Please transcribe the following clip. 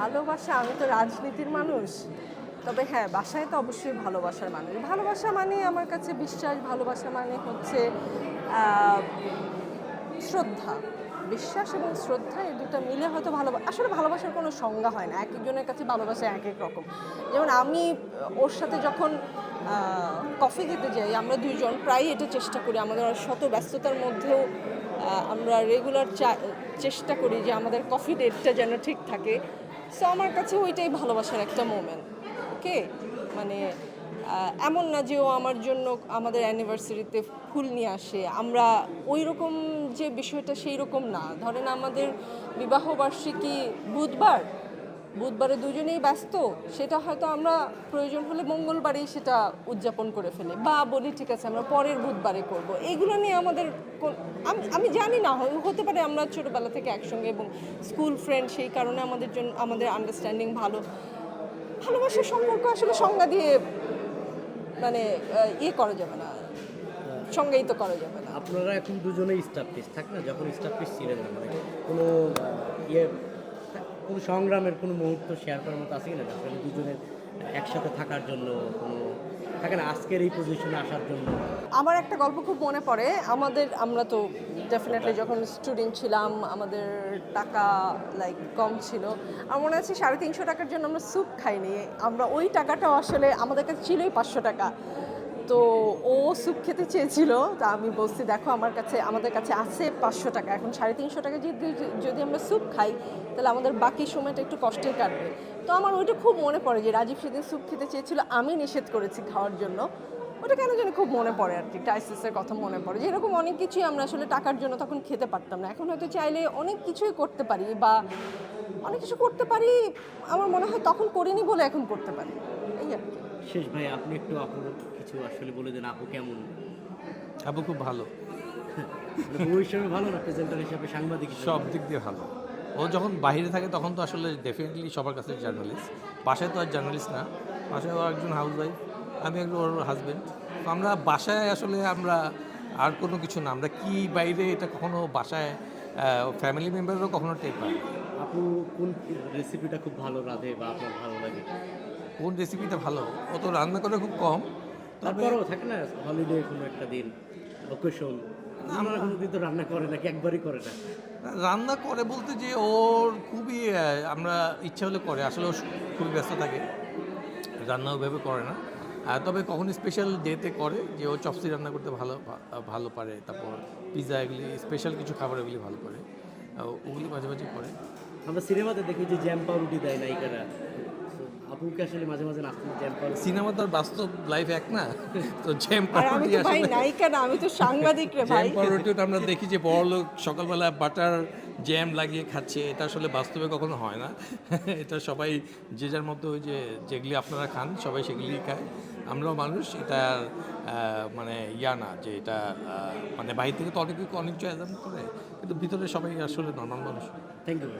ভালোবাসা, আমি তো রাজনীতির মানুষ। তবে হ্যাঁ বাসায় তো অবশ্যই ভালোবাসার মানুষ। ভালোবাসা মানে আমার কাছে বিশ্বাস, ভালোবাসা মানে হচ্ছে শ্রদ্ধা। বিশ্বাস এবং শ্রদ্ধা এই দুটো মিলে হয়তো ভালো আসলে ভালোবাসার কোনো সংজ্ঞা হয় না। এক একজনের কাছে ভালোবাসা এক এক রকম। যেমন আমি, ওর সাথে যখন কফি খেতে যাই, আমরা দুইজন প্রায় এটা চেষ্টা করি। আমাদের শত ব্যস্ততার মধ্যেও আমরা রেগুলার চেষ্টা করি যে আমাদের কফি ডেটটা যেন ঠিক থাকে। সো আমার কাছে ওইটাই ভালোবাসার একটা মোমেন্ট ওকে মানে এমন না যে ও আমার জন্য আমাদের অ্যানিভার্সারিতে ফুল নিয়ে আসে। আমরা ওই রকম যে বিষয়টা সেই রকম না। ধরেন আমাদের বিবাহবার্ষিকী বুধবার বুধবারে দুজনেই ব্যস্ত, সেটা হয়তো আমরা প্রয়োজন হলে মঙ্গলবারেই সেটা উদযাপন করে ফেলি। বা বলি, ঠিক আছে, আমরা পরের বুধবারে করব। এগুলো নিয়ে আমাদের আমি আমি জানি না হতে পারে আমরা ছোটোবেলা থেকে একসঙ্গে এবং স্কুল ফ্রেন্ড সেই কারণে আমাদের জন্য, আমাদের আন্ডারস্ট্যান্ডিং ভালো। ভালোবাসার সম্পর্ক আসলে সংজ্ঞা দিয়ে মানে ইয়ে করা যাবে না। সংজ্ঞায়িত করা যাবে না। আপনারা এখন দুজনেই স্টাফিস থাক না? যখন স্টাফিস ছিলেন না মানে কোনো ইয়ে কোনো সংগ্রামের কোনো মুহূর্ত শেয়ার করার মতো আছে কিনা? আসলে দুজনের একসাথে থাকার জন্য কোনো থাকে না? আজকের এই পজিশনে আসার জন্য। আমার একটা গল্প খুব মনে পড়ে। আমাদের, আমরা তো ডেফিনেটলি যখন স্টুডেন্ট ছিলাম, আমাদের টাকা লাইক কম ছিল। আমার মনে আছে সাড়ে তিনশো টাকার জন্য আমরা স্যুপ খাইনি। আমরা ওই টাকাটাও আসলে আমাদের কাছে ছিলই পাঁচশো টাকা। তো ও স্যুপ খেতে চেয়েছিল, তা আমি বলছি, দেখো, আমার কাছে, আমাদের কাছে আছে পাঁচশো টাকা, এখন সাড়ে তিনশো টাকা যদি যদি আমরা স্যুপ খাই, তাহলে আমাদের বাকি সময়টা একটু কষ্টের কাটবে। তো আমার ওইটা খুব মনে পড়ে যে, রাজীব সেদিন স্যুপ খেতে চেয়েছিল, আমি নিষেধ করেছি খাওয়ার জন্য। ওটা কেন যেন খুব মনে পড়ে আর কি টাইসিসের কথা মনে পড়ে যে, এরকম অনেক কিছুই আমরা আসলে টাকার জন্য তখন খেতে পারতাম না। এখন হয়তো চাইলে অনেক কিছুই করতে পারি বা অনেক কিছু করতে পারি, আমার মনে হয় তখন করিনি বলে এখন করতে পারি। এই আর কি। শেষ ভাই আপনি একটু আপুর কিছু আসলে বলে দেন আপু কেমন? আপু খুব ভালো। মানে বউ হিসেবে ভালো না প্রেজেন্টার হিসেবে সাংবাদিক সব দিক দিয়ে ভালো। ও যখন বাইরে থাকে তখন তো আসলে ডেফিনেটলি সবার কাছে জার্নালিস্ট বাসায় তো আর জার্নালিস্ট না। বাসায় ও একজন হাউস ওয়াইফ আমি একজন ওর হাজব্যান্ড তো আমরা বাসায় আসলে আমরা আর কোনো কিছু না। আমরা কি বাইরে এটা কখনো বাসায় ফ্যামিলি মেম্বারও কখনো টের না। আপু কোন রেসিপিটা খুব ভালো রাঁধে বা আপনার ভালো লাগে? কোন রেসিপিটা ভালো? ও তো রান্না করে খুব কম। তারপরেও থাকে না হলিডে কোনো একটা দিন অকেশন আমরা কোনো দিন তো রান্না করে নাকি একবারই করে না। রান্না করে বলতে যে ওর খুবই আমরা ইচ্ছা হলে করে আসলে ও খুবই ব্যস্ত থাকে। রান্না ওইভাবে করে না। আর তবে কখন স্পেশাল ডেতে করে যে ও চপসি রান্না করতে ভালো ভালো পারে। তারপর পিৎজা এগুলি স্পেশাল কিছু খাবার এগুলি ভালো করে। ওগুলি মাঝে মাঝে করে। আমরা সিনেমাতে দেখি যে জ্যাম পাউরুটি দেয় নায়িকারা। আপুকে আসলে মাঝে মাঝে নাস্তা জ্যাম পাউরুটি সিনেমা তো আর বাস্তব লাইফ এক না তো জ্যাম আর আমি পাউরুটি তো ভাই আসলে। নায়িকা না আমি তো সাংবাদিক রে ভাই। জ্যাম পাউরুটিও তো আমরা দেখি যে বড় লোক সকালবেলা বাটার জ্যাম লাগিয়ে খাচ্ছে এটা আসলে বাস্তবে কখনো হয় না। এটা সবাই যে যার মতো ওই যে যেগুলি আপনারা খান সবাই সেগুলি খায়। আমরাও মানুষ এটা মানে ইয়া না যে এটা মানে বাহির থেকে তো অনেক অনেক কিছু করে কিন্তু ভিতরে সবাই আসলে নর্মাল মানুষ। Thank you